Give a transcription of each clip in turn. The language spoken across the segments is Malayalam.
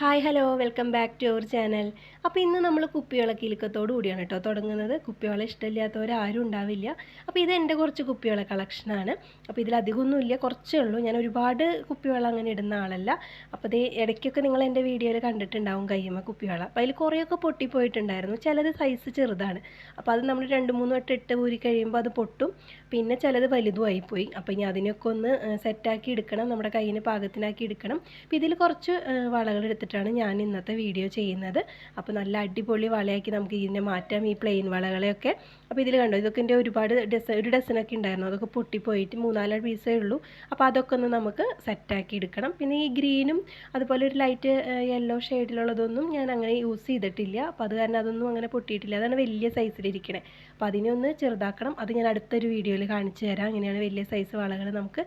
Hi hello welcome back to our channel. അപ്പോൾ ഇന്ന് നമ്മൾ കുപ്പിവെള്ള കിലുക്കത്തോടു കൂടിയാണ് കേട്ടോ തുടങ്ങുന്നത്. കുപ്പിവള ഇഷ്ടമില്ലാത്തവരാരും ഉണ്ടാവില്ല. അപ്പോൾ ഇത് എന്റെ കുറച്ച് കുപ്പിവെള്ള കളക്ഷനാണ് അപ്പോൾ ഇതിൽ ഇതിലധികമൊന്നുമില്ല കുറച്ചേ ഉള്ളൂ. ഞാൻ ഒരുപാട് കുപ്പിവെള്ളം അങ്ങനെ ഇടുന്ന ആളല്ല. അപ്പോൾ ഇത് ഇടയ്ക്കൊക്കെ നിങ്ങൾ എന്റെ വീഡിയോയിൽ കണ്ടിട്ടുണ്ടാവും കയ്യമ്മ കുപ്പിവെള്ളം അപ്പോൾ അതിൽ കുറേയൊക്കെ പൊട്ടിപ്പോയിട്ടുണ്ടായിരുന്നു. ചിലത് സൈസ് ചെറുതാണ്. അപ്പോൾ അത് നമ്മൾ രണ്ട് മൂന്ന് വട്ടം ഇട്ട് ഊരി കഴിയുമ്പോൾ അത് പൊട്ടും. പിന്നെ ചിലത് വലുതുമായിപ്പോയി അപ്പോൾ ഇനി അതിനൊക്കെ ഒന്ന് സെറ്റാക്കി എടുക്കണം. നമ്മുടെ കയ്യിന് പാകത്തിനാക്കി എടുക്കണം. അപ്പോൾ ഇതിൽ കുറച്ച് വളകൾ എടുത്തിട്ടാണ് ഞാൻ ഇന്നത്തെ വീഡിയോ ചെയ്യുന്നത്. അപ്പോൾ നല്ല അടിപൊളി വളയാക്കി നമുക്ക് ഇതിനെ മാറ്റാം ഈ പ്ലെയിൻ വളകളെയൊക്കെ. അപ്പോൾ ഇതിൽ കണ്ടോ ഇതൊക്കെ എന്റെ ഒരുപാട് ഡസൻ ഒരു ഡസനൊക്കെ ഉണ്ടായിരുന്നു. അതൊക്കെ പൊട്ടിപ്പോയിട്ട് മൂന്നാൽ പീസേ ഉള്ളൂ. അപ്പോൾ അതൊക്കെ ഒന്ന് നമുക്ക് സെറ്റാക്കി എടുക്കണം. പിന്നെ ഈ ഗ്രീനും അതുപോലെ ഒരു ലൈറ്റ് യെല്ലോ ഷെയ്ഡിലുള്ളതൊന്നും ഞാൻ അങ്ങനെ യൂസ് ചെയ്തിട്ടില്ല. അപ്പോൾ അത് കാരണം അതൊന്നും അങ്ങനെ പൊട്ടിയിട്ടില്ല. അതാണ് വലിയ സൈസിലിരിക്കണേ അപ്പോൾ അതിനെ ഒന്ന് ചെറുതാക്കണം. അത് ഞാൻ അടുത്തൊരു വീഡിയോയിൽ കാണിച്ചു തരാം. അങ്ങനെയാണ് വലിയ സൈസ് വളകൾ നമുക്ക്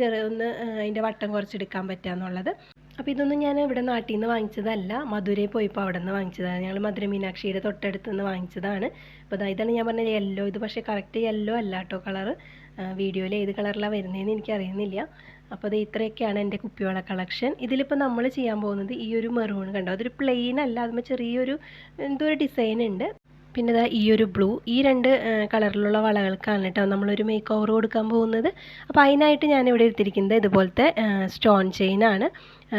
ചെറിയ ഒന്ന് അതിന്റെ വട്ടം കുറച്ചെടുക്കാൻ പറ്റുക എന്നുള്ളത് അപ്പോൾ ഇതൊന്നും ഞാൻ ഇവിടെ നാട്ടിൽ നിന്ന് വാങ്ങിച്ചതല്ല. മധുരയിൽ പോയപ്പോൾ അവിടെ നിന്ന് വാങ്ങിച്ചതാണ്. ഞങ്ങൾ മധുര മീനാക്ഷിയുടെ തൊട്ടടുത്ത് നിന്ന് വാങ്ങിച്ചതാണ് അപ്പോൾ ഇതാണ് ഞാൻ പറഞ്ഞ യെല്ലോ ഇത് പക്ഷേ കറക്റ്റ് യെല്ലോ അല്ല കേട്ടോ കളറ് വീഡിയോയിൽ ഏത് കളറിലാണ് വരുന്നതെന്ന് എനിക്കറിയുന്നില്ല. അപ്പോൾ അത് ഇത്രയൊക്കെയാണ് എന്റെ കുപ്പിവള കളക്ഷൻ ഇതിലിപ്പോൾ നമ്മൾ ചെയ്യാൻ പോകുന്നത് ഈ ഒരു മെറൂൺ കണ്ടോ? അതൊരു പ്ലെയിൻ അല്ല. അതുമ്പോൾ ചെറിയൊരു എന്തോ ഒരു ഡിസൈൻ ഉണ്ട്. പിന്നെ ഇതാ ഈ ഒരു ബ്ലൂ ഈ രണ്ട് കളറിലുള്ള വളകൾക്കാണ് കേട്ടോ നമ്മളൊരു മേക്ക് ഓവർ കൊടുക്കാൻ പോകുന്നത്. അപ്പോൾ അതിനായിട്ട് ഇവിടെ എടുത്തിരിക്കുന്നത് ഇതുപോലത്തെ സ്റ്റോൺ ചെയിനാണ്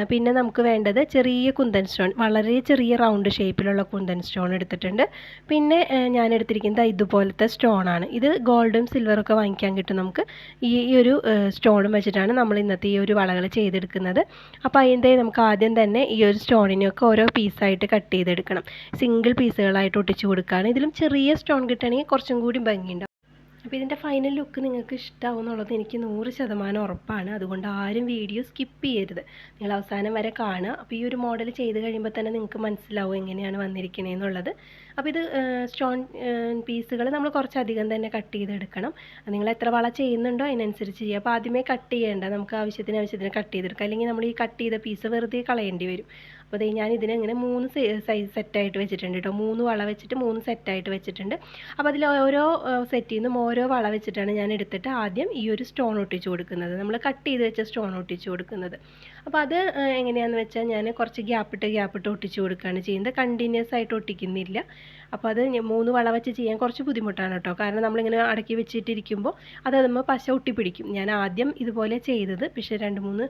പിന്നെ നമുക്ക് വേണ്ടത് ചെറിയ കുന്തൻ സ്റ്റോൺ വളരെ ചെറിയ റൗണ്ട് ഷേപ്പിലുള്ള കുന്തൻ സ്റ്റോൺ എടുത്തിട്ടുണ്ട്. പിന്നെ ഞാൻ എടുത്തിരിക്കുന്നത് ഇതുപോലത്തെ സ്റ്റോൺ ആണ്. ഇത് ഗോൾഡും സിൽവറും ഒക്കെ വാങ്ങിക്കാൻ കിട്ടും നമുക്ക്. ഈ ഒരു സ്റ്റോണും വെച്ചിട്ടാണ് നമ്മൾ ഇന്നത്തെ ഈ ഒരു വളകൾ ചെയ്തെടുക്കുന്നത്. അപ്പോൾ അതിന്റെ നമുക്ക് ആദ്യം തന്നെ ഈ ഒരു സ്റ്റോണിനെയൊക്കെ ഓരോ പീസായിട്ട് കട്ട് ചെയ്തെടുക്കണം. സിംഗിൾ പീസുകളായിട്ട് ഒട്ടിച്ചു കൊടുക്കുകയാണ്. ഇതിലും ചെറിയ സ്റ്റോൺ കിട്ടുകയാണെങ്കിൽ കുറച്ചും കൂടി ഭംഗിയുണ്ടാവും അപ്പോൾ ഇതിന്റെ ഫൈനൽ ലുക്ക് നിങ്ങൾക്ക് ഇഷ്ടമാവും എന്നുള്ളത് എനിക്ക് നൂറ് ശതമാനം ഉറപ്പാണ്. അതുകൊണ്ട് ആരും വീഡിയോ സ്കിപ്പ് ചെയ്യരുത്. നിങ്ങൾ അവസാനം വരെ കാണുക. അപ്പോൾ ഈ ഒരു മോഡൽ ചെയ്ത് കഴിയുമ്പോൾ തന്നെ നിങ്ങൾക്ക് മനസ്സിലാവും എങ്ങനെയാണ് വന്നിരിക്കുന്നത് എന്നുള്ളത്. അപ്പോൾ ഇത് സ്റ്റോൺ പീസുകൾ നമ്മൾ കുറച്ചധികം തന്നെ കട്ട് ചെയ്തെടുക്കണം. നിങ്ങൾ എത്ര വള ചെയ്യുന്നുണ്ടോ അതിനനുസരിച്ച് ചെയ്യുക. അപ്പോൾ ആദ്യമേ കട്ട് ചെയ്യേണ്ട. നമുക്ക് ആവശ്യത്തിന് ആവശ്യത്തിന് കട്ട് ചെയ്തെടുക്കാം. അല്ലെങ്കിൽ നമ്മൾ ഈ കട്ട് ചെയ്ത പീസ് വെറുതെ കളയേണ്ടി വരും. അപ്പോൾ ദേ ഞാൻ ഇതിനെങ്ങനെ മൂന്ന് സൈസ് സെറ്റായിട്ട് വെച്ചിട്ടുണ്ട് കേട്ടോ മൂന്ന് വള വെച്ചിട്ട് മൂന്ന് സെറ്റായിട്ട് വെച്ചിട്ടുണ്ട്. അപ്പോൾ അതിൽ ഓരോ സെറ്റിൽ നിന്നും ഓരോ വള വെച്ചിട്ടാണ് ഞാൻ എടുത്തിട്ട് ആദ്യം ഈ ഒരു സ്റ്റോൺ ഒട്ടിച്ച് കൊടുക്കുന്നത്. നമ്മൾ കട്ട് ചെയ്ത് വെച്ച സ്റ്റോൺ ഒട്ടിച്ച് കൊടുക്കുന്നത്. അപ്പോൾ അത് എങ്ങനെയാണെന്ന് വെച്ചാൽ ഞാൻ കുറച്ച് ഗ്യാപ്പിട്ട് ഗ്യാപ്പിട്ട് ഒട്ടിച്ച് കൊടുക്കുകയാണ് ചെയ്യുന്നത്. കണ്ടിന്യൂസ് ആയിട്ട് ഒട്ടിക്കുന്നില്ല. അപ്പോൾ അത് മൂന്ന് വള വെച്ച് ചെയ്യാൻ കുറച്ച് ബുദ്ധിമുട്ടാണ് കേട്ടോ കാരണം നമ്മളിങ്ങനെ അടക്കി വെച്ചിട്ടിരിക്കുമ്പോൾ അത് നമ്മൾ പശ ഒട്ടിപ്പിടിക്കും. ഞാൻ ആദ്യം ഇതുപോലെ ചെയ്തത് പക്ഷേ രണ്ട് മൂന്ന്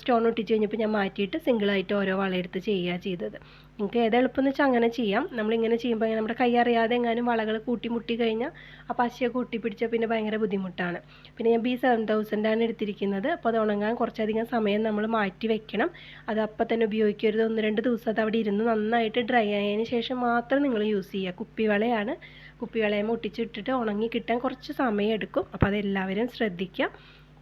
സ്റ്റോൺ ഒട്ടിച്ച് കഴിഞ്ഞപ്പോൾ ഞാൻ മാറ്റിയിട്ട് സിംഗിളായിട്ട് ഓരോ വളയെടുത്ത് ചെയ്യുക ചെയ്തത്. നിങ്ങൾക്ക് ഏത് എളുപ്പമെന്ന് വെച്ചാൽ അങ്ങനെ ചെയ്യാം. നമ്മൾ ഇങ്ങനെ ചെയ്യുമ്പോൾ നമ്മുടെ കൈ അറിയാതെ എങ്ങാനും വളകൾ കൂട്ടി മുട്ടി കഴിഞ്ഞാൽ ആ പശയൊക്കെ ഒട്ടിപ്പിടിച്ചാൽ പിന്നെ ഭയങ്കര ബുദ്ധിമുട്ടാണ്. പിന്നെ ഞാൻ ബി സെവൻ തൗസൻഡാണ് എടുത്തിരിക്കുന്നത്. അപ്പോൾ അത് ഉണങ്ങാൻ കുറച്ചധികം സമയം നമ്മൾ മാറ്റി വെക്കണം. അത് അപ്പം തന്നെ ഉപയോഗിക്കരുത്. ഒന്ന് രണ്ട് ദിവസം അത് അവിടെ ഇരുന്ന് നന്നായിട്ട് ഡ്രൈ ആയതിന് ശേഷം മാത്രം നിങ്ങൾ യൂസ് ചെയ്യുക. കുപ്പിവളയാണ്. കുപ്പിവളയം ഒട്ടിച്ചിട്ടിട്ട് ഉണങ്ങി കിട്ടാൻ കുറച്ച് സമയം എടുക്കും. അപ്പോൾ അതെല്ലാവരും ശ്രദ്ധിക്കുക.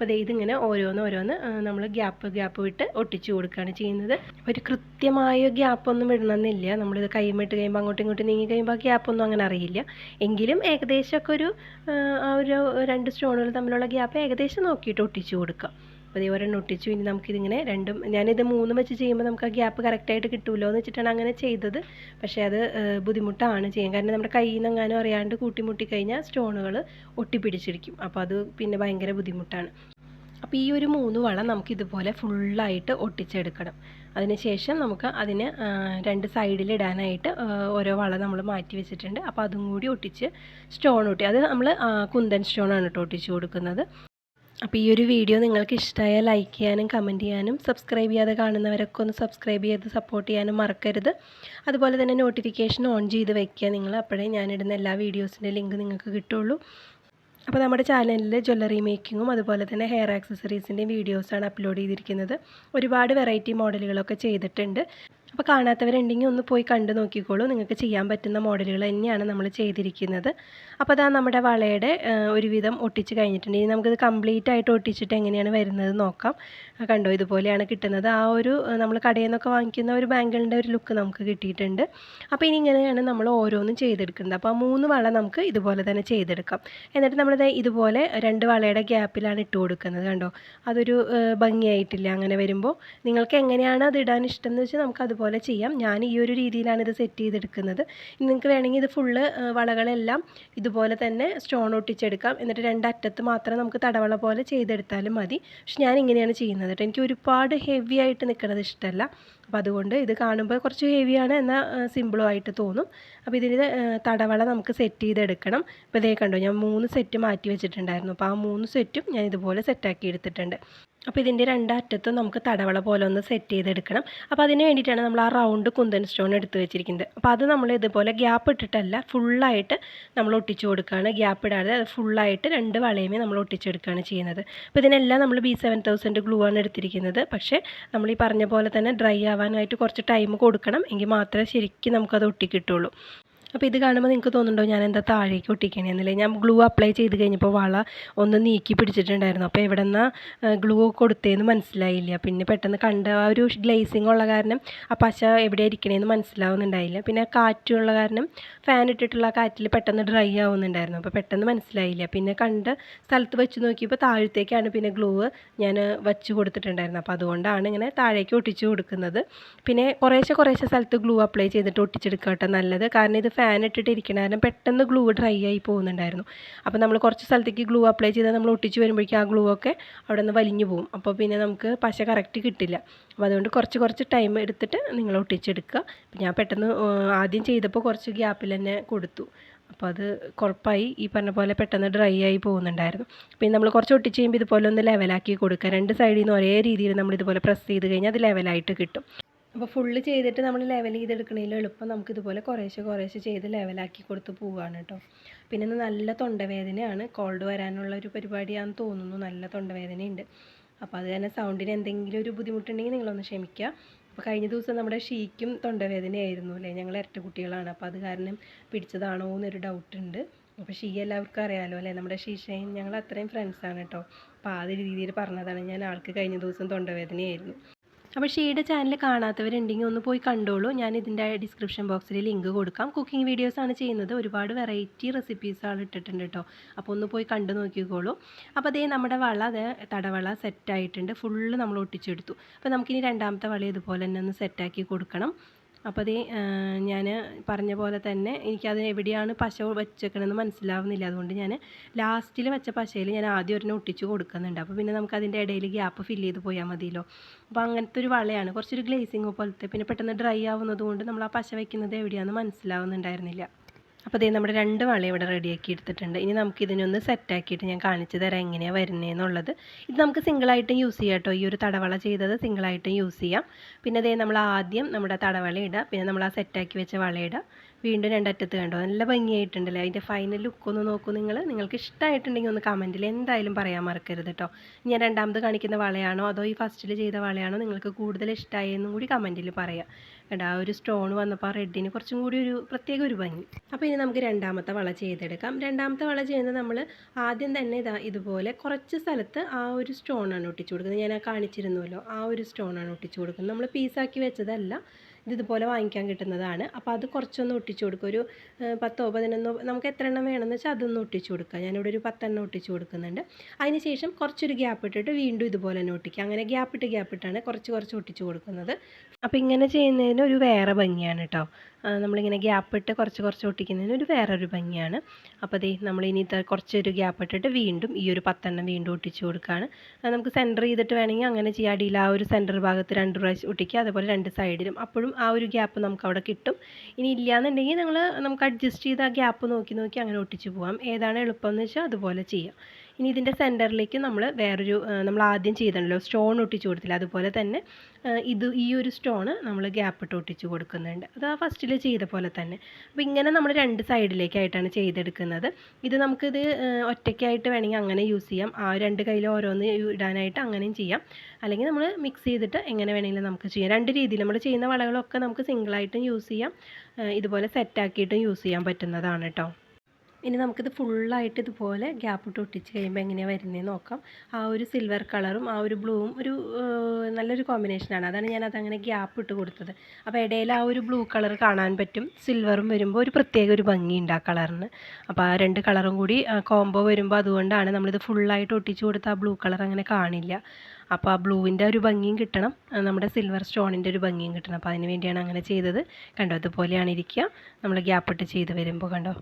അപ്പോൾ ഇതിങ്ങനെ ഓരോന്ന് ഓരോന്ന് നമ്മൾ ഗ്യാപ്പ് ഗ്യാപ്പ് വിട്ട് ഒട്ടിച്ചു കൊടുക്കുകയാണ് ചെയ്യുന്നത്. ഒരു കൃത്യമായ ഗ്യാപ്പൊന്നും വിടണമെന്നില്ല നമ്മളിത് കൈമിട്ട് കഴിയുമ്പോൾ അങ്ങോട്ടും ഇങ്ങോട്ടും നീങ്ങി കഴിയുമ്പോൾ ഗ്യാപ്പൊന്നും അങ്ങനെ അറിയില്ല. എങ്കിലും ഏകദേശമൊക്കെ ഒരു ഒരു രണ്ട് സ്റ്റോണുകൾ തമ്മിലുള്ള ഗ്യാപ്പ് ഏകദേശം നോക്കിയിട്ട് ഒട്ടിച്ചു കൊടുക്കുക അപ്പോൾ ഇതേ ഒട്ടിച്ചു. ഇനി നമുക്കിതിങ്ങനെ രണ്ടും ഞാനിത് മൂന്നും വെച്ച് ചെയ്യുമ്പോൾ നമുക്ക് ആ ഗ്യാപ്പ് കറക്റ്റായിട്ട് കിട്ടുമല്ലോ എന്ന് വെച്ചിട്ടാണ് അങ്ങനെ ചെയ്തത്. പക്ഷേ അത് ബുദ്ധിമുട്ടാണ് ചെയ്യാൻ. കാരണം നമ്മുടെ കയ്യിൽ നിന്ന് എങ്ങാനും അറിയാണ്ട് കൂട്ടിമുട്ടി കഴിഞ്ഞാൽ സ്റ്റോണുകൾ ഒട്ടിപ്പിടിച്ചിരിക്കും. അപ്പോൾ അത് പിന്നെ ഭയങ്കര ബുദ്ധിമുട്ടാണ്. അപ്പോൾ ഈ ഒരു മൂന്ന് വളം നമുക്ക് ഇതുപോലെ ഫുള്ളായിട്ട് ഒട്ടിച്ചെടുക്കണം. അതിനുശേഷം നമുക്ക് അതിന് രണ്ട് സൈഡിൽ ഇടാനായിട്ട് ഓരോ വള നമ്മൾ മാറ്റി വെച്ചിട്ടുണ്ട്. അപ്പോൾ അതും കൂടി ഒട്ടിച്ച് സ്റ്റോൺ ഒട്ടി. അത് നമ്മൾ കുന്തൻ സ്റ്റോണാണ് കേട്ടോ ഒട്ടിച്ച് കൊടുക്കുന്നത്. അപ്പോൾ ഈ ഒരു വീഡിയോ നിങ്ങൾക്ക് ഇഷ്ടമായാൽ ലൈക്ക് ചെയ്യാനും കമന്റ് ചെയ്യാനും സബ്സ്ക്രൈബ് ചെയ്യാതെ കാണുന്നവരൊക്കെ ഒന്ന് സബ്സ്ക്രൈബ് ചെയ്ത് സപ്പോർട്ട് ചെയ്യാനും മറക്കരുത്. അതുപോലെ തന്നെ നോട്ടിഫിക്കേഷൻ ഓൺ ചെയ്ത് വെക്കുക. നിങ്ങൾ അപ്പോഴേ ഞാനിടുന്ന എല്ലാ വീഡിയോസിന്റെ ലിങ്ക് നിങ്ങൾക്ക് കിട്ടുള്ളൂ. അപ്പോൾ നമ്മുടെ ചാനലിൽ ജ്വല്ലറി മേക്കിങ്ങും അതുപോലെ തന്നെ ഹെയർ ആക്സസറീസിന്റെയും വീഡിയോസാണ് അപ്ലോഡ് ചെയ്തിരിക്കുന്നത്. ഒരുപാട് വെറൈറ്റി മോഡലുകളൊക്കെ ചെയ്തിട്ടുണ്ട്. അപ്പോൾ കാണാത്തവരുണ്ടെങ്കിൽ ഒന്ന് പോയി കണ്ടു നോക്കിക്കോളൂ. നിങ്ങൾക്ക് ചെയ്യാൻ പറ്റുന്ന മോഡലുകൾ തന്നെയാണ് നമ്മൾ ചെയ്തിരിക്കുന്നത്. അപ്പോൾ അതാ നമ്മുടെ വളയുടെ ഒരുവിധം ഒട്ടിച്ച് കഴിഞ്ഞിട്ടുണ്ട്. ഇനി നമുക്കിത് കംപ്ലീറ്റ് ആയിട്ട് ഒട്ടിച്ചിട്ട് എങ്ങനെയാണ് വരുന്നത് നോക്കാം. കണ്ടോ ഇതുപോലെയാണ് കിട്ടുന്നത്. ആ ഒരു നമ്മൾ കടയിൽ നിന്നൊക്കെ വാങ്ങിക്കുന്ന ഒരു ബാങ്കിളിന്റെ ഒരു ലുക്ക് നമുക്ക് കിട്ടിയിട്ടുണ്ട്. അപ്പോൾ ഇനി ഇങ്ങനെയാണ് നമ്മൾ ഓരോന്നും ചെയ്തെടുക്കുന്നത്. അപ്പോൾ ആ മൂന്ന് വള നമുക്ക് ഇതുപോലെ തന്നെ ചെയ്തെടുക്കാം. എന്നിട്ട് നമ്മളിത് ഇതുപോലെ രണ്ട് വളയുടെ ഗ്യാപ്പിലാണ് ഇട്ട് കൊടുക്കുന്നത് കണ്ടോ. അതൊരു ഭംഗിയായിട്ടില്ല അങ്ങനെ വരുമ്പോൾ. നിങ്ങൾക്ക് എങ്ങനെയാണ് അത് ഇടാൻ ഇഷ്ടം എന്ന് വെച്ചാൽ നമുക്ക് അതുപോലെ ചെയ്യാം. ഞാൻ ഈ ഒരു രീതിയിലാണ് ഇത് സെറ്റ് ചെയ്തെടുക്കുന്നത്. നിങ്ങൾക്ക് വേണമെങ്കിൽ ഇത് ഫുള്ള് വളകളെല്ലാം ഇതുപോലെ തന്നെ സ്റ്റോൺ ഒട്ടിച്ചെടുക്കാം. എന്നിട്ട് രണ്ടറ്റത്ത് മാത്രം നമുക്ക് തടവള പോലെ ചെയ്തെടുത്താലും മതി. പക്ഷെ ഞാൻ ഇങ്ങനെയാണ് ചെയ്യുന്നത് കേട്ടോ. എനിക്ക് ഒരുപാട് ഹെവി ആയിട്ട് നിൽക്കുന്നത് ഇഷ്ടമല്ല അപ്പോൾ അതുകൊണ്ട് ഇത് കാണുമ്പോൾ കുറച്ച് ഹെവിയാണ് എന്നാൽ സിമ്പിളും ആയിട്ട് തോന്നും. അപ്പോൾ ഇതിന് തടവള നമുക്ക് സെറ്റ് ചെയ്തെടുക്കണം. അപ്പോൾ ഇതേ കണ്ടോ ഞാൻ മൂന്ന് സെറ്റ് മാറ്റി വെച്ചിട്ടുണ്ടായിരുന്നു. അപ്പോൾ ആ മൂന്ന് സെറ്റും ഞാൻ ഇതുപോലെ സെറ്റാക്കി എടുത്തിട്ടുണ്ട്. അപ്പോൾ ഇതിന്റെ രണ്ടറ്റത്തും നമുക്ക് തടവള പോലെ ഒന്ന് സെറ്റ് ചെയ്തെടുക്കണം. അപ്പോൾ അതിന് വേണ്ടിയിട്ടാണ് നമ്മൾ ആ റൗണ്ട് കുന്തൻ സ്റ്റോൺ എടുത്ത് വെച്ചിരിക്കുന്നത്. അപ്പോൾ അത് നമ്മൾ ഇതുപോലെ ഗ്യാപ്പ് ഇട്ടിട്ടല്ല ഫുള്ളായിട്ട് നമ്മൾ ഒട്ടിച്ചു കൊടുക്കുകയാണ്. ഗ്യാപ്പ് ഇടാതെ അത് ഫുള്ളായിട്ട് രണ്ട് വളയുമേ നമ്മൾ ഒട്ടിച്ചെടുക്കുകയാണ് ചെയ്യുന്നത്. അപ്പോൾ ഇതിനെല്ലാം നമ്മൾ ബി സെവൻ തൗസൻഡ് ഗ്ലൂ ആണ് എടുത്തിരിക്കുന്നത്. പക്ഷേ നമ്മൾ ഈ പറഞ്ഞ പോലെ തന്നെ ഡ്രൈ ആവാനായിട്ട് കുറച്ച് ടൈം കൊടുക്കണം. എങ്കിൽ മാത്രമേ ശരിക്കും നമുക്കത് ഒട്ടിക്കിട്ടുള്ളൂ. അപ്പോൾ ഇത് കാണുമ്പോൾ നിങ്ങൾക്ക് തോന്നുന്നുണ്ടോ ഞാൻ എന്താ താഴേക്ക് ഒട്ടിക്കണേന്നല്ലേ ഞാൻ ഗ്ലൂ അപ്ലൈ ചെയ്ത് കഴിഞ്ഞപ്പോൾ വള ഒന്ന് നീക്കി പിടിച്ചിട്ടുണ്ടായിരുന്നു. അപ്പോൾ എവിടെ നിന്നാ ഗ്ലൂ കൊടുത്തേന്ന് മനസ്സിലായില്ല. പിന്നെ പെട്ടെന്ന് കണ്ട ആ ഒരു ഗ്ലേസിങ് ഉള്ള കാരണം ആ പശ എവിടെ ഇരിക്കണേന്ന് മനസ്സിലാവുന്നുണ്ടായില്ല. പിന്നെ കാറ്റുള്ള കാരണം ഫാൻ ഇട്ടിട്ടുള്ള കാറ്റിൽ പെട്ടെന്ന് ഡ്രൈ ആവുന്നുണ്ടായിരുന്നു. അപ്പോൾ പെട്ടെന്ന് മനസ്സിലായില്ല. പിന്നെ കണ്ട സ്ഥലത്ത് വെച്ച് നോക്കിയപ്പോൾ താഴത്തേക്കാണ് പിന്നെ ഗ്ലൂ ഞാൻ വെച്ച് കൊടുത്തിട്ടുണ്ടായിരുന്നു അപ്പോൾ അതുകൊണ്ടാണ് ഇങ്ങനെ താഴേക്ക് ഒട്ടിച്ച് കൊടുക്കുന്നത്. പിന്നെ കുറേശ്ശെ കുറേശ്ശെ സ്ഥലത്ത് ഗ്ലൂ അപ്ലൈ ചെയ്തിട്ട് ഒട്ടിച്ചെടുക്കുക കേട്ടോ നല്ലത്. കാരണം ഇത് ഫാൻ ഇട്ടിട്ട് ഇരിക്കണ കാരണം പെട്ടെന്ന് ഗ്ലൂ ഡ്രൈ ആയി പോകുന്നുണ്ടായിരുന്നു. അപ്പോൾ നമ്മൾ കുറച്ച് സ്ഥലത്തേക്ക് ഗ്ലൂ അപ്ലൈ ചെയ്താൽ നമ്മൾ ഒട്ടിച്ച് വരുമ്പോഴേക്കും ആ ഗ്ലൂ ഒക്കെ അവിടെ നിന്ന് വലിഞ്ഞു പോകും. അപ്പോൾ പിന്നെ നമുക്ക് പശ കറക്റ്റ് കിട്ടില്ല. അപ്പോൾ അതുകൊണ്ട് കുറച്ച് കുറച്ച് ടൈം എടുത്തിട്ട് നിങ്ങൾ ഒട്ടിച്ചെടുക്കുക ഞാൻ പെട്ടെന്ന് ആദ്യം ചെയ്തപ്പോൾ കുറച്ച് ഗ്യാപ്പിൽ തന്നെ കൊടുത്തു. അപ്പോൾ അത് കുഴപ്പമായി ഈ പറഞ്ഞ പോലെ പെട്ടെന്ന് ഡ്രൈ ആയി പോകുന്നുണ്ടായിരുന്നു. പിന്നെ നമ്മൾ കുറച്ച് ഒട്ടിച്ച് കഴിയുമ്പോൾ ഇതുപോലെ ഒന്ന് ലെവലാക്കി കൊടുക്കുക രണ്ട് സൈഡിൽ നിന്ന് ഒരേ രീതിയിൽ നമ്മൾ ഇതുപോലെ പ്രസ് ചെയ്ത് കഴിഞ്ഞാൽ അത് ലെവലായിട്ട് കിട്ടും. അപ്പോൾ ഫുള്ള് ചെയ്തിട്ട് നമ്മൾ ലെവൽ ചെയ്തെടുക്കണതിൽ എളുപ്പം നമുക്ക് ഇതുപോലെ കുറേശ്ശെ കുറേശ്ശെ ചെയ്ത് ലെവലാക്കി കൊടുത്ത് പോവുകയാണ് കേട്ടോ പിന്നെ നല്ല തൊണ്ടവേദനയാണ്. കോൾഡ് വരാനുള്ള ഒരു പരിപാടിയാണെന്ന് തോന്നുന്നു. നല്ല തൊണ്ടവേദനയുണ്ട്. അപ്പോൾ അത് തന്നെ സൗണ്ടിന് എന്തെങ്കിലും ഒരു ബുദ്ധിമുട്ടുണ്ടെങ്കിൽ നിങ്ങളൊന്ന് ക്ഷമിക്കുക. അപ്പോൾ കഴിഞ്ഞ ദിവസം നമ്മുടെ ഷീക്കും തൊണ്ടവേദനയായിരുന്നു അല്ലേ? ഞങ്ങൾ ഇരട്ട കുട്ടികളാണ്. അപ്പോൾ അത് കാരണം പിടിച്ചതാണോ എന്നൊരു ഡൗട്ട് ഉണ്ട്. അപ്പോൾ ഷീ എല്ലാവർക്കും അറിയാമല്ലോ അല്ലേ? നമ്മുടെ ഷീഷയും ഞങ്ങൾ അത്രയും ഫ്രണ്ട്സാണ് കേട്ടോ അപ്പോൾ ആ രീതിയിൽ പറഞ്ഞതാണ്. ഞാൻ ആൾക്ക് കഴിഞ്ഞ ദിവസം തൊണ്ടവേദനയായിരുന്നു. അപ്പോൾ ഷീയുടെ ചാനൽ കാണാത്തവരുണ്ടെങ്കിൽ ഒന്ന് പോയി കണ്ടോളൂ. ഞാൻ ഇതിന്റെ ഡിസ്ക്രിപ്ഷൻ ബോക്സിൽ ലിങ്ക് കൊടുക്കാം. കുക്കിംഗ് വീഡിയോസാണ് ചെയ്യുന്നത്. ഒരുപാട് വെറൈറ്റി റെസിപ്പീസാണ് ഇട്ടിട്ടുണ്ട് കേട്ടോ അപ്പോൾ ഒന്ന് പോയി കണ്ടു നോക്കിക്കോളൂ. അപ്പോൾ അതേ നമ്മുടെ വള അത് തടവള സെറ്റായിട്ടുണ്ട് ഫുള്ള് നമ്മൾ ഒട്ടിച്ചെടുത്തു. അപ്പോൾ നമുക്കിനി രണ്ടാമത്തെ വള ഇതുപോലെ തന്നെ ഒന്ന് സെറ്റാക്കി കൊടുക്കണം. അപ്പോൾ അത് ഞാൻ പറഞ്ഞ പോലെ തന്നെ എനിക്കത് എവിടെയാണ് പശ വെച്ചേക്കണമെന്ന് മനസ്സിലാവുന്നില്ല. അതുകൊണ്ട് ഞാൻ ലാസ്റ്റിൽ വെച്ച പശയിൽ ഞാൻ ആദ്യം ഒരെണ്ണം ഒട്ടിച്ച് കൊടുക്കുന്നുണ്ട്. അപ്പോൾ പിന്നെ നമുക്ക് അതിന്റെ ഇടയിൽ ഗ്യാപ്പ് ഫില്ല് ചെയ്ത് പോയാൽ മതിയല്ലോ. അപ്പോൾ അങ്ങനത്തെ ഒരു വളയാണ്. കുറച്ചൊരു ഗ്ലേസിങ് പോലത്തെ പിന്നെ പെട്ടെന്ന് ഡ്രൈ ആവുന്നത് കൊണ്ട് നമ്മൾ ആ പശ വയ്ക്കുന്നത് എവിടെയാണെന്ന് മനസ്സിലാവുന്നുണ്ടായിരുന്നില്ല. അപ്പോൾ ഇതേ നമ്മുടെ രണ്ട് വള ഇവിടെ റെഡിയാക്കി എടുത്തിട്ടുണ്ട്. ഇനി നമുക്ക് ഇതിനൊന്ന് സെറ്റാക്കിയിട്ട് ഞാൻ കാണിച്ചു തരാം എങ്ങനെയാണ് വരുന്നതെന്നുള്ളത് ഇത് നമുക്ക് സിംഗിളായിട്ടും യൂസ് ചെയ്യാം കേട്ടോ. ഈ ഒരു തടവള ചെയ്തത് സിംഗിളായിട്ടും യൂസ് ചെയ്യാം. പിന്നെ ദേ നമ്മൾ ആദ്യം നമ്മുടെ തടവള ഇടുക പിന്നെ നമ്മൾ ആ സെറ്റാക്കി വെച്ച വള ഇടുക വീണ്ടും രണ്ടറ്റത്ത് കണ്ടോ? നല്ല ഭംഗിയായിട്ടുണ്ടല്ലേ? അതിന്റെ ഫൈനൽ ലുക്ക് ഒന്ന് നോക്കൂ നിങ്ങൾ നിങ്ങൾക്ക് ഇഷ്ടമായിട്ടുണ്ടെങ്കിൽ ഒന്ന് കമന്റിൽ എന്തായാലും പറയാൻ മറക്കരുത് കേട്ടോ. ഞാൻ രണ്ടാമത് കാണിക്കുന്ന വളയാണോ? അതോ ഈ ഫസ്റ്റിൽ ചെയ്ത വളയാണോ? നിങ്ങൾക്ക് കൂടുതൽ ഇഷ്ടമായെന്നും കൂടി കമന്റിൽ പറയാം. കേട്ടോ ആ ഒരു സ്റ്റോൺ വന്നപ്പോൾ ആ റെഡിന് കുറച്ചും കൂടി ഒരു പ്രത്യേക ഒരു ഭംഗി. അപ്പോൾ ഇനി നമുക്ക് രണ്ടാമത്തെ വള ചെയ്തെടുക്കാം. രണ്ടാമത്തെ വള ചെയ്യുന്നത് നമ്മൾ ആദ്യം തന്നെ ഇതാ ഇതുപോലെ കുറച്ച് സ്ഥലത്ത് ആ ഒരു സ്റ്റോണാണ് ഒട്ടിച്ചു കൊടുക്കുന്നത്. ഞാൻ ആ കാണിച്ചിരുന്നുവല്ലോ ആ ഒരു സ്റ്റോണാണ് ഒട്ടിച്ചു കൊടുക്കുന്നത്. നമ്മൾ പീസാക്കി വെച്ചതല്ല ഇതുപോലെ വാങ്ങിക്കാൻ കിട്ടുന്നതാണ്. അപ്പോൾ അത് കുറച്ചൊന്ന് ഒട്ടിച്ചു കൊടുക്കുക ഒരു പത്തോ പതിനൊന്നോ നമുക്ക് എത്ര എണ്ണം വേണമെന്ന് വെച്ചാൽ അതൊന്ന് ഒട്ടിച്ചു കൊടുക്കുക ഞാനിവിടെ ഒരു പത്തെണ്ണം ഒട്ടിച്ചു കൊടുക്കുന്നുണ്ട്. അതിന് ശേഷം കുറച്ചൊരു ഗ്യാപ്പ് ഇട്ടിട്ട് വീണ്ടും ഇതുപോലെ തന്നെ ഒട്ടിക്കുക. അങ്ങനെ ഗ്യാപ്പ് ഇട്ട് ഗ്യാപ്പ് ഇട്ടാണ് കുറച്ച് കുറച്ച് ഒട്ടിച്ചു കൊടുക്കുന്നത്. അപ്പോൾ ഇങ്ങനെ ചെയ്യുന്നതിന് ഒരു വേറെ ഭംഗിയാണ് കേട്ടോ നമ്മളിങ്ങനെ ഗ്യാപ്പ് ഇട്ട് കുറച്ച് കുറച്ച് ഒട്ടിക്കുന്നതിന് ഒരു വേറെ ഒരു ഭംഗിയാണ്. അപ്പോൾ ദേ നമ്മളിനി കുറച്ചൊരു ഗ്യാപ്പ് ഇട്ടിട്ട് വീണ്ടും ഈ ഒരു പത്തെണ്ണം വീണ്ടും ഒട്ടിച്ചു കൊടുക്കുകയാണ് നമുക്ക് സെന്റർ ചെയ്തിട്ട് വേണമെങ്കിൽ അങ്ങനെ ചെയ്യാം. അടിയിൽ ആ ഒരു സെന്റർ ഭാഗത്ത് രണ്ട് പ്രാവശ്യം ഒട്ടിക്കുക. അതുപോലെ രണ്ട് സൈഡിലും അപ്പോഴും ആ ഒരു ഗ്യാപ്പ് നമുക്ക് അവിടെ കിട്ടും. ഇനി ഇല്ലയെന്നുണ്ടെങ്കിൽ നമ്മൾ നമുക്ക് അഡ്ജസ്റ്റ് ചെയ്ത് ആ ഗ്യാപ്പ് നോക്കി നോക്കി അങ്ങനെ ഒട്ടിച്ച് പോകാം ഏതാണ് എളുപ്പം എന്ന് വെച്ചാൽ അതുപോലെ ചെയ്യാം. ഇനി ഇതിന്റെ സെന്ററിലേക്ക് നമ്മൾ വേറൊരു നമ്മൾ ആദ്യം ചെയ്തല്ലോ സ്റ്റോൺ ഒട്ടിച്ചു കൊടുത്തില്ല അതുപോലെ തന്നെ ഇത് ഈ ഒരു സ്റ്റോണ് നമ്മൾ ഗ്യാപ്പ് ഇട്ട് ഒട്ടിച്ച് കൊടുക്കുന്നുണ്ട്. അത് ആ ഫസ്റ്റിൽ ചെയ്ത പോലെ തന്നെ. അപ്പോൾ ഇങ്ങനെ നമ്മൾ രണ്ട് സൈഡിലേക്കായിട്ടാണ് ചെയ്തെടുക്കുന്നത്. ഇത് നമുക്കിത് ഒറ്റയ്ക്കായിട്ട് വേണമെങ്കിൽ അങ്ങനെ യൂസ് ചെയ്യാം. ആ രണ്ട് കയ്യിൽ ഓരോന്ന് ഇടാനായിട്ട് അങ്ങനെയും ചെയ്യാം. അല്ലെങ്കിൽ നമ്മൾ മിക്സ് ചെയ്തിട്ട് എങ്ങനെ വേണമെങ്കിലും നമുക്ക് ചെയ്യാം. രണ്ട് രീതിയിൽ നമ്മൾ ചെയ്യുന്ന വളകളൊക്കെ നമുക്ക് സിംഗിളായിട്ടും യൂസ് ചെയ്യാം. ഇതുപോലെ സെറ്റാക്കിയിട്ടും യൂസ് ചെയ്യാൻ പറ്റുന്നതാണ് കേട്ടോ ഇനി നമുക്കിത് ഫുള്ളായിട്ട് ഇതുപോലെ ഗ്യാപ്പ് ഇട്ട് ഒട്ടിച്ച് കഴിയുമ്പോൾ എങ്ങനെയാണ് വരുന്നത് നോക്കാം. ആ ഒരു സിൽവർ കളറും ആ ഒരു ബ്ലൂവും ഒരു നല്ലൊരു കോമ്പിനേഷനാണ് അതാണ് ഞാൻ അതങ്ങനെ ഗ്യാപ്പ് ഇട്ട് കൊടുത്തത്. അപ്പോൾ ഇടയിൽ ആ ഒരു ബ്ലൂ കളർ കാണാൻ പറ്റും. സിൽവറും വരുമ്പോൾ ഒരു പ്രത്യേക ഒരു ഭംഗിയുണ്ട് ആ കളറിന് അപ്പോൾ ആ രണ്ട് കളറും കൂടി കോംബോ വരുമ്പോൾ അതുകൊണ്ടാണ് നമ്മളിത് ഫുള്ളായിട്ട് ഒട്ടിച്ച് കൊടുത്ത ആ ബ്ലൂ കളർ അങ്ങനെ കാണില്ല. അപ്പോൾ ആ ബ്ലൂവിന്റെ ഒരു ഭംഗിയും കിട്ടണം. നമ്മുടെ സിൽവർ സ്റ്റോണിന്റെ ഒരു ഭംഗിയും കിട്ടണം. അപ്പോൾ അതിന് വേണ്ടിയാണ് അങ്ങനെ ചെയ്തത്. കണ്ടോ? അതുപോലെയാണ് ഇരിക്കുക. നമ്മൾ ഗ്യാപ്പ് ഇട്ട് ചെയ്ത് വരുമ്പോൾ കണ്ടോ?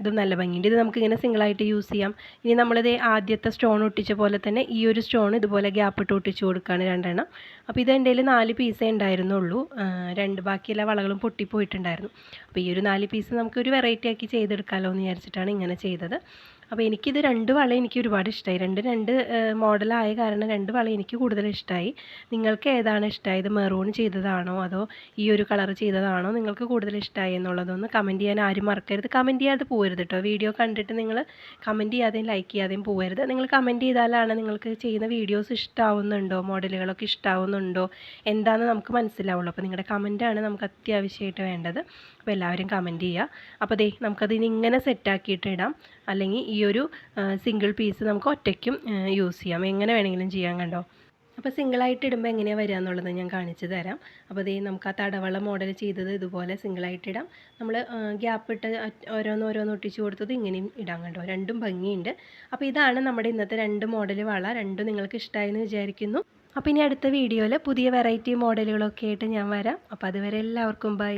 ഇത് നല്ല ഭംഗിയുണ്ട്. ഇത് നമുക്കിങ്ങനെ സിംഗിളായിട്ട് യൂസ് ചെയ്യാം. ഇനി നമ്മളിത് ആദ്യത്തെ സ്റ്റോൺ ഒട്ടിച്ച പോലെ തന്നെ ഈ ഒരു സ്റ്റോൺ ഇതുപോലെ ഗ്യാപ്പ് ഇട്ട് ഒട്ടിച്ച് കൊടുക്കുകയാണ് രണ്ടെണ്ണം. അപ്പോൾ ഇത് എന്റെ നാല് പീസേ ഉണ്ടായിരുന്നുള്ളൂ. രണ്ട് ബാക്കിയെല്ലാ വളകളും പൊട്ടിപ്പോയിട്ടുണ്ടായിരുന്നു. അപ്പോൾ ഈ ഒരു നാല് പീസ് നമുക്കൊരു വെറൈറ്റി ആക്കി ചെയ്തെടുക്കാമല്ലോ എന്ന് വിചാരിച്ചിട്ടാണ് ഇങ്ങനെ ചെയ്തത്. അപ്പോൾ എനിക്കിത് രണ്ട് വള എനിക്ക് ഒരുപാട് ഇഷ്ടമായി രണ്ട് രണ്ട് മോഡലായ കാരണം രണ്ട് വള എനിക്ക് കൂടുതൽ ഇഷ്ടമായി നിങ്ങൾക്ക് ഏതാണ് ഇഷ്ടമായത് മെറൂൺ ചെയ്തതാണോ? അതോ ഈ ഒരു കളർ ചെയ്തതാണോ നിങ്ങൾക്ക് കൂടുതൽ ഇഷ്ടമായി എന്നുള്ളതൊന്ന് കമന്റ് ചെയ്യാൻ ആരും മറക്കരുത്. കമന്റ് ചെയ്യാതെ പോകരുത് കേട്ടോ വീഡിയോ കണ്ടിട്ട് നിങ്ങൾ കമന്റ് ചെയ്യാതെയും ലൈക്ക് ചെയ്യാതെയും പോകരുത് നിങ്ങൾ കമന്റ് ചെയ്താലാണ് നിങ്ങൾക്ക് ചെയ്യുന്ന വീഡിയോസ് ഇഷ്ടമാവുന്നുണ്ടോ മോഡലുകളൊക്കെ ഇഷ്ടമാവുന്നുണ്ടോ എന്താണെന്ന് നമുക്ക് മനസ്സിലാവുള്ളൂ. അപ്പോൾ നിങ്ങളുടെ കമന്റാണ് നമുക്ക് അത്യാവശ്യമായിട്ട് വേണ്ടത്. അപ്പോൾ എല്ലാവരും കമന്റ് ചെയ്യുക അപ്പോൾ ദേ നമുക്കതിന് ഇങ്ങനെ സെറ്റാക്കിയിട്ട് ഇടാം. അല്ലെങ്കിൽ ഈ ഒരു സിംഗിൾ പീസ് നമുക്ക് ഒറ്റയ്ക്കും യൂസ് ചെയ്യാം. എങ്ങനെ വേണമെങ്കിലും ചെയ്യാൻ കണ്ടോ? അപ്പോൾ സിംഗിളായിട്ട് ഇടുമ്പോൾ എങ്ങനെയാണ് വരിക എന്നുള്ളത് ഞാൻ കാണിച്ചു തരാം. അപ്പോൾ ദേ നമുക്ക് ആ തടവള മോഡൽ ചെയ്തത് ഇതുപോലെ സിംഗിളായിട്ട് ഇടാം. നമ്മൾ ഗ്യാപ്പ് ഇട്ട് ഓരോന്ന് ഓരോന്ന് ഒട്ടിച്ച് കൊടുത്തത് ഇങ്ങനെയും ഇടാൻ കണ്ടോ? രണ്ടും ഭംഗിയുണ്ട്. അപ്പോൾ ഇതാണ് നമ്മുടെ ഇന്നത്തെ രണ്ട് മോഡൽ വള. രണ്ടും നിങ്ങൾക്ക് ഇഷ്ടമായെന്ന് വിചാരിക്കുന്നു. അപ്പോൾ ഇനി അടുത്ത വീഡിയോയിൽ പുതിയ വെറൈറ്റി മോഡലുകളൊക്കെ ആയിട്ട് ഞാൻ വരാം. അപ്പോൾ അതുവരെ എല്ലാവർക്കും ബൈ